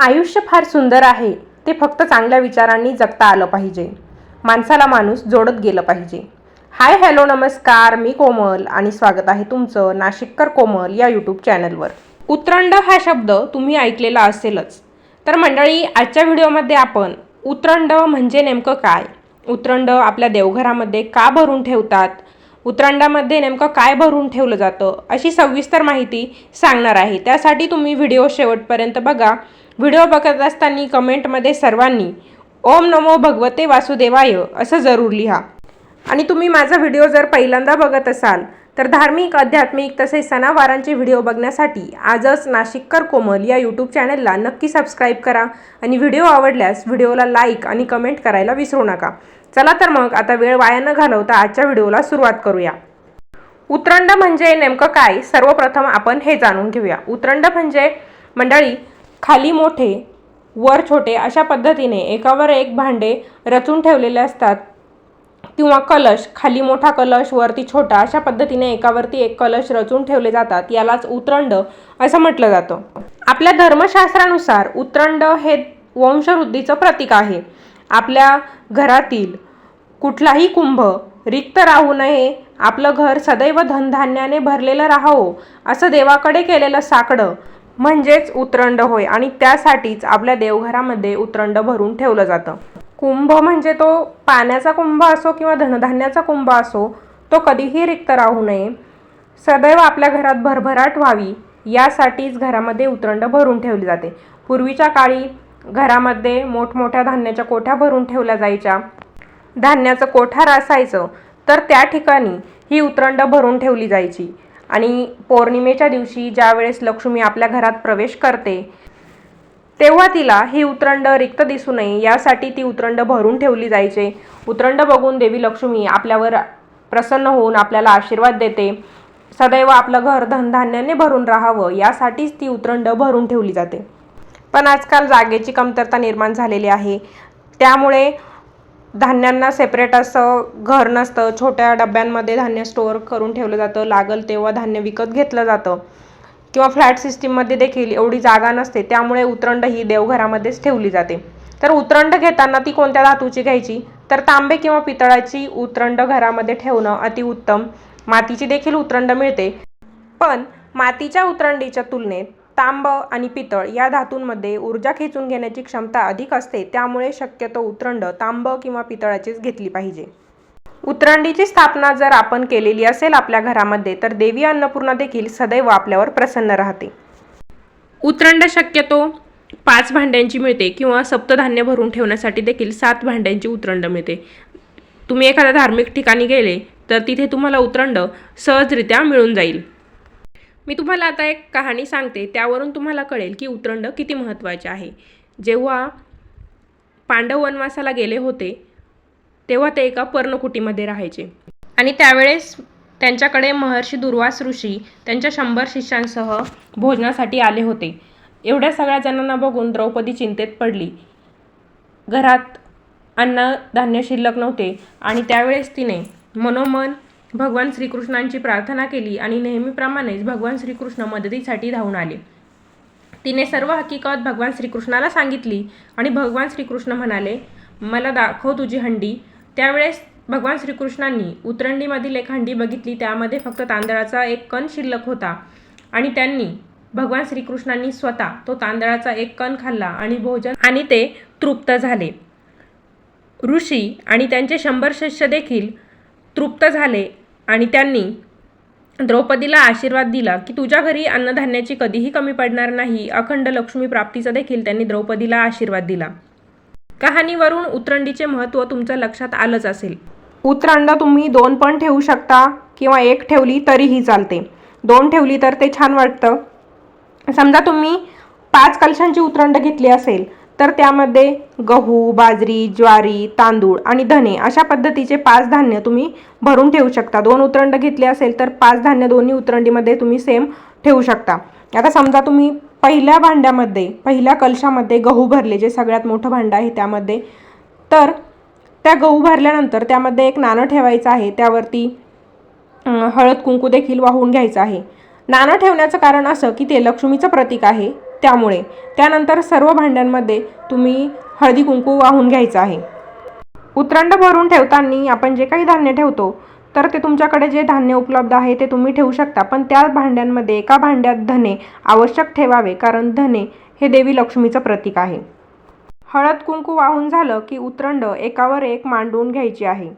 आयुष्य फार सुंदर आहे. ते फक्त चांगल्या विचारांनी जगता आलं पाहिजे. माणसाला माणूस जोडत गेलं पाहिजे. हाय हॅलो नमस्कार. मी कोमल आणि स्वागत आहे तुमचं नाशिककर कोमल या यूट्यूब चॅनलवर. उत्रंड हा शब्द तुम्ही ऐकलेला असेलच. तर मंडळी आजच्या व्हिडिओमध्ये आपण उत्रंड म्हणजे नेमकं काय? उत्रंड आपल्या देवघरामध्ये का भरून ठेवतात? उत्रंडामध्ये नेमकं काय भरून ठेवलं जातं? अशी सविस्तर माहिती सांगणार आहे. त्यासाठी तुम्ही व्हिडिओ शेवटपर्यंत बघा. व्हिडिओ बघत असताना कमेंटमध्ये सर्वांनी ओम नमो भगवते वासुदेवाय असं जरूर लिहा. आणि तुम्ही माझा व्हिडिओ जर पहिल्यांदा बघत असाल तर धार्मिक आध्यात्मिक तसेच सणावारांचे व्हिडिओ बघण्यासाठी आजच नाशिककर कोमल या यूट्यूब चॅनलला नक्की सबस्क्राईब करा आणि व्हिडिओ आवडल्यास व्हिडिओला लाईक आणि कमेंट करायला विसरू नका. चला तर मग आता वेळ वाया न घालवता आजच्या व्हिडिओला सुरुवात करूया. उतरंड म्हणजे नेमकं काय? सर्वप्रथम आपण हे जाणून घेऊया. उतरंड म्हणजे मंडळी खाली मोठे वर छोटे अशा पद्धतीने एकावर एक भांडे रचून ठेवलेले असतात. किंवा कलश खाली मोठा कलश वरती छोटा अशा पद्धतीने एकावरती एक कलश रचून ठेवले जातात. यालाच उत्रंड असं म्हटलं जातं. आपल्या धर्मशास्त्रानुसार उत्रंड हे वंशवृद्धीचं प्रतीक आहे. आपल्या घरातील कुठलाही कुंभ रिक्त राहू नये आपलं घर सदैव धनधान्याने भरलेलं राहावं असं देवाकडे केलेलं साकडं म्हणजेच उतरंड होय आणि त्यासाठीच आपल्या देवघरामध्ये उतरंड भरून ठेवलं जातं. कुंभ म्हणजे तो पाण्याचा कुंभ असो किंवा धनधान्याचा कुंभ असो तो कधीही रिक्त राहू नये. सदैव आपल्या घरात भरभराट व्हावी यासाठीच घरामध्ये उतरंड भरून ठेवली जाते. पूर्वीच्या काळी घरामध्ये मोठमोठ्या धान्याच्या कोठ्या भरून ठेवल्या जायच्या? धान्याचं कोठार असायचं तर त्या ठिकाणी ही उतरंड भरून ठेवली जायची. आणि पौर्णिमेच्या दिवशी ज्यावेळेस लक्ष्मी आपल्या घरात प्रवेश करते तेव्हा तिला ही उतरंड रिक्त दिसू नये यासाठी ती उतरंड भरून ठेवली जायचे. उतरंड बघून देवी लक्ष्मी आपल्यावर प्रसन्न होऊन आपल्याला आशीर्वाद देते. सदैव आपलं घर धनधान्याने भरून राहावं यासाठीच ती उतरंड भरून ठेवली जाते. पण आजकाल जागेची कमतरता निर्माण झालेली आहे. त्यामुळे धान्यांना सेपरेट असं घर नसतं. छोट्या डब्यांमध्ये धान्य स्टोअर करून ठेवलं जातं. लागल तेव्हा धान्य विकत घेतलं जातं. किंवा फ्लॅट सिस्टीममध्ये देखील एवढी जागा नसते. त्यामुळे उतरंड ही देवघरामध्येच ठेवली जाते. तर उतरंड घेताना ती कोणत्या धातूची घ्यायची? तर तांबे किंवा पितळाची उतरंड घरामध्ये ठेवणं अतिउत्तम मातीची देखील उतरंड मिळते. पण मातीच्या उतरंडीच्या तुलनेत तांब आणि पितळ या धातूंमध्ये ऊर्जा खेचून घेण्याची क्षमता अधिक असते त्यामुळे शक्यतो उतरंड तांब किंवा पितळाचीच घेतली पाहिजे. उतरंडीची स्थापना जर आपण केलेली असेल आपल्या घरामध्ये तर देवी अन्नपूर्णा देखील सदैव आपल्यावर प्रसन्न राहते. उतरंड शक्यतो पाच भांड्यांची मिळते किंवा सप्तधान्य भरून ठेवण्यासाठी देखील सात भांड्यांची उतरंड मिळते. तुम्ही एखाद्या धार्मिक ठिकाणी गेले तर तिथे तुम्हाला उतरंड सहजरित्या मिळून जाईल. मी तुम्हाला आता एक कहाणी सांगते त्यावरून तुम्हाला कळेल की उतरंड किती महत्त्वाचे आहे. जेव्हा पांडव वनवासाला गेले होते तेव्हा ते एका पर्णकुटीमध्ये राहायचे. आणि त्यावेळेस त्यांच्याकडे महर्षी दुर्वास ऋषी त्यांच्या शंभर शिष्यांसह भोजनासाठी आले होते. एवढ्या सगळ्या जणांना बघून द्रौपदी चिंतेत पडली. घरात अन्न धान्य शिल्लक नव्हते आणि त्यावेळेस तिने मनोमन भगवान श्रीकृष्णांची प्रार्थना केली आणि नेहमीप्रमाणेच भगवान श्रीकृष्ण मदतीसाठी धावून आले. तिने सर्व हकीकत भगवान श्रीकृष्णाला सांगितली आणि भगवान श्रीकृष्ण म्हणाले मला दाखव तुझी हंडी. त्यावेळेस भगवान श्रीकृष्णांनी उतरंडीमधील एक हंडी बघितली. त्यामध्ये फक्त तांदळाचा एक कण शिल्लक होता आणि त्यांनी भगवान श्रीकृष्णांनी स्वतः तो तांदळाचा एक कण खाल्ला आणि भोजन आणि ते तृप्त झाले. ऋषी आणि त्यांचे शंभर शिष्य देखील तृप्त झाले. आणि त्यांनी द्रौपदीला आशीर्वाद दिला की तुझ्या घरी अन्नधान्याची कधीही कमी पडणार नाही अखंड लक्ष्मी प्राप्तीचा देखील त्यांनी द्रौपदीला आशीर्वाद दिला. कहाणीवरून उतरंडीचे महत्त्व तुमच्या लक्षात आलंच असेल. उतरंड तुम्ही दोन पण ठेवू शकता किंवा एक ठेवली तरीही चालते. दोन ठेवली तर ते छान वाटतं. समजा तुम्ही पाच कलशांची उतरंड घेतली असेल तर त्यामध्ये गहू बाजरी ज्वारी तांदूळ आणि धने अशा पद्धतीचे पाच धान्य तुम्ही भरून ठेवू शकता. दोन उतरंड घेतले असेल तर पाच धान्य दोन्ही उतरंडीमध्ये तुम्ही सेम ठेवू शकता. आता समजा तुम्ही पहिल्या भांड्यामध्ये पहिल्या कलशामध्ये गहू भरले जे सगळ्यात मोठं भांडं आहे त्यामध्ये तर त्या गहू भरल्यानंतर त्यामध्ये एक नाणं ठेवायचं आहे. त्यावरती हळद कुंकू देखील वाहून घ्यायचं आहे. नाणं ठेवण्याचं कारण असं की ते लक्ष्मीचं प्रतीक आहे. त्यामुळे त्यानंतर सर्व भांड्यांमध्ये तुम्ही हळदी कुंकू वाहून घ्यायचं आहे. उतरंड भरून ठेवताना आपण जे काही धान्य ठेवतो तर ते तुमच्याकडे जे धान्य उपलब्ध आहे ते तुम्ही ठेवू शकता. पण त्या भांड्यांमध्ये एका भांड्यात धने आवश्यक ठेवावे कारण धने हे देवी लक्ष्मीचं प्रतीक आहे. हळद कुंकू वाहून झालं की उतरंड एकावर एक मांडून घ्यायची आहे.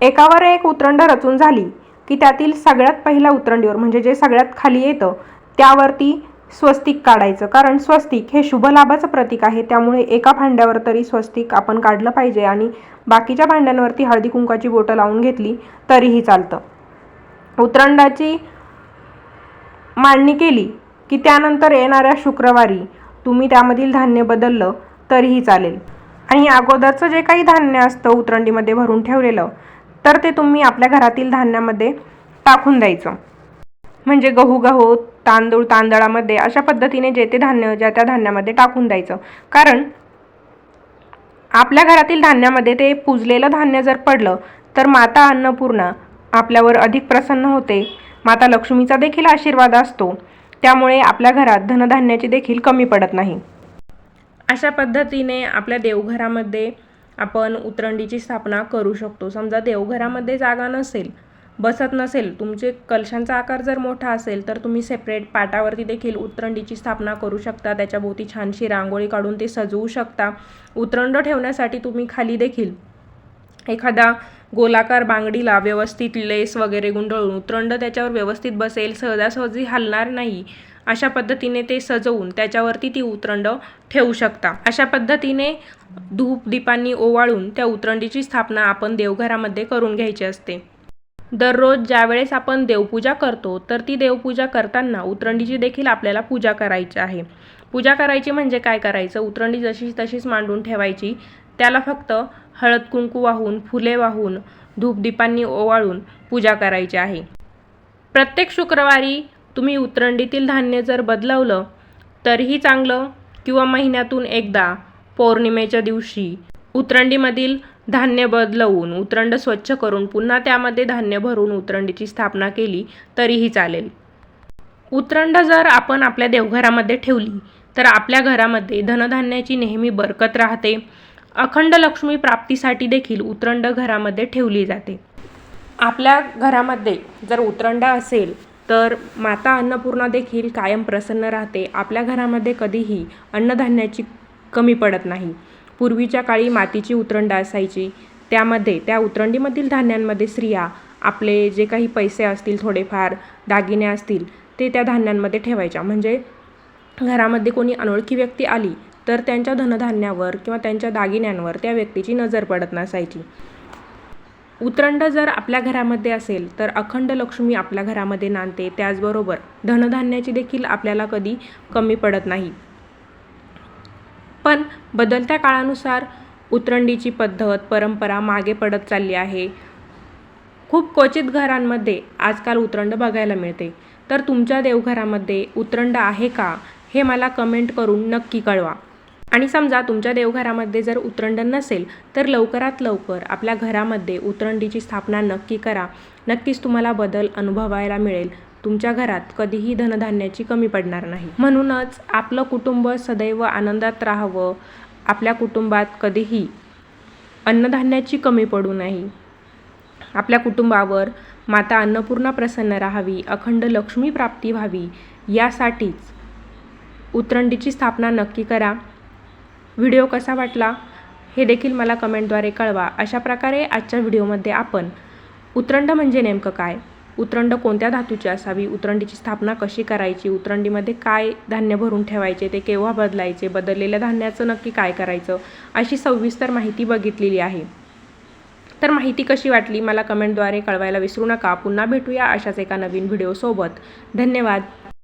एकावर एक उतरंड रचून झाली की त्यातील सगळ्यात पहिल्या उतरंडीवर म्हणजे जे सगळ्यात खाली येतं त्यावरती स्वस्तिक काढायचं. कारण स्वस्तिक हे शुभलाभाचं प्रतीक आहे. त्यामुळे एका भांड्यावर तरी स्वस्तिक आपण काढलं पाहिजे आणि बाकीच्या भांड्यांवरती हळदी कुंकाची बोटं लावून घेतली तरीही चालतं. उतरंडाची मांडणी केली की त्यानंतर येणाऱ्या शुक्रवारी तुम्ही त्यामधील धान्य बदललं तरीही चालेल. आणि अगोदरचं जे काही धान्य असतं उतरंडीमध्ये भरून ठेवलेलं तर ते तुम्ही आपल्या घरातील धान्यामध्ये टाकून द्यायचं. म्हणजे गहू गहू तांदूळ तांदळामध्ये अशा पद्धतीने जे ते धान्य ज्या त्या धान्यामध्ये टाकून द्यायचं. कारण आपल्या घरातील धान्यामध्ये ते पुजलेलं धान्य जर पडलं तर माता अन्नपूर्णा आपल्यावर अधिक प्रसन्न होते. माता लक्ष्मीचा देखील आशीर्वाद असतो. त्यामुळे आपल्या घरात धनधान्याची देखील कमी पडत नाही. अशा पद्धतीने आपल्या देवघरामध्ये आपण उतरंडीची स्थापना करू शकतो. समजा देवघरामध्ये जागा नसेल बसत नसेल तुमचे कलशांचा आकार जर मोठा असेल तर तुम्ही सेपरेट पाटावरती देखील उतरंडीची स्थापना करू शकता. त्याच्याभोवती छानशी रांगोळी काढून ते सजवू शकता. उतरंड ठेवण्यासाठी तुम्ही खाली देखील एखादा गोलाकार बांगडीला व्यवस्थित लेस वगैरे गुंडळून उतरंड त्याच्यावर व्यवस्थित बसेल सहजासहजी हलणार नाही अशा पद्धतीने ते सजवून त्याच्यावरती ती उतरंड ठेवू शकता. अशा पद्धतीने धूप दीपांनी ओवाळून त्या उतरंडीची स्थापना आपण देवघरामध्ये करून घ्यायची असते. दररोज ज्यावेळेस आपण देवपूजा करतो तर ती देवपूजा करताना उतरंडीची देखील आपल्याला पूजा करायची आहे. पूजा करायची म्हणजे काय करायचं? उतरंडी जशी तशीच मांडून ठेवायची. त्याला फक्त हळद कुंकू वाहून फुले वाहून धूपदीपांनी ओवाळून पूजा करायची आहे. प्रत्येक शुक्रवारी तुम्ही उतरंडीतील धान्य जर बदलवलं तरीही चांगलं. किंवा महिन्यातून एकदा पौर्णिमेच्या दिवशी उतरंडीमधील धान्य बदलवून उतरंड स्वच्छ करून पुन्हा त्यामध्ये धान्य भरून उतरंडीची स्थापना केली तरीही चालेल. उतरंड जर आपण आपल्या देवघरामध्ये ठेवली तर आपल्या घरामध्ये धनधान्याची नेहमी बरकत राहते. अखंड लक्ष्मी प्राप्तीसाठी देखील उतरंड घरामध्ये ठेवली जाते. आपल्या घरामध्ये जर उतरंड असेल तर माता अन्नपूर्णा देखील कायम प्रसन्न राहते. आपल्या घरामध्ये कधीही अन्नधान्याची कमी पडत नाही. पूर्वीच्या काळी मातीची उतरंड असायची. त्यामध्ये त्या उतरंडीमधील धान्यांमध्ये स्त्रिया आपले जे काही पैसे असतील थोडेफार दागिने असतील ते त्या धान्यांमध्ये ठेवायच्या. म्हणजे घरामध्ये कोणी अनोळखी व्यक्ती आली तर त्यांच्या धनधान्यावर किंवा त्यांच्या दागिन्यांवर त्या व्यक्तीची नजर पडत नसायची. उतरंड जर आपल्या घरामध्ये असेल तर अखंड लक्ष्मी आपल्या घरामध्ये नांदते. त्याचबरोबर धनधान्याची देखील आपल्याला कधी कमी पडत नाही. पण बदलत्या काळानुसार उतरंडीची पद्धत परंपरा मागे पडत चालली आहे. खूप क्वचित घरांमध्ये आजकाल उतरंड बघायला मिळते. तर तुमच्या देवघरामध्ये उतरंड आहे का? हे मला कमेंट करून नक्की कळवा. आणि समजा तुमच्या देवघरामध्ये जर उतरंड नसेल तर लवकरात लवकर आपल्या घरामध्ये उतरंडीची स्थापना नक्की करा. नक्कीच तुम्हाला बदल अनुभवायला मिळेल. तुमच्या घरात कधीही धनधान्याची कमी पडणार नाही. म्हणूनच आपलं कुटुंब सदैव आनंदात राहावं. आपल्या कुटुंबात कधीही अन्नधान्याची कमी पडू नाही. आपल्या कुटुंबावर माता अन्नपूर्णा प्रसन्न राहावी अखंड लक्ष्मी प्राप्ती व्हावी यासाठीच उतरंडीची स्थापना नक्की करा. व्हिडिओ कसा वाटला हे देखील मला कमेंटद्वारे कळवा. अशा प्रकारे आजच्या व्हिडिओमध्ये आपण उतरंड म्हणजे नेमकं काय? उतरंड कोणत्या धातूची असावी? उतरंडीची स्थापना कशी करायची? उतरंडीमध्ये काय धान्य भरून ठेवायचे? ते केव्हा बदलायचे? बदललेल्या धान्याचं नक्की काय करायचं? अशी सविस्तर माहिती बघितलेली आहे. तर माहिती कशी वाटली? मला कमेंटद्वारे कळवायला विसरू नका. पुन्हा भेटूया अशाच एका नवीन व्हिडिओसोबत. धन्यवाद.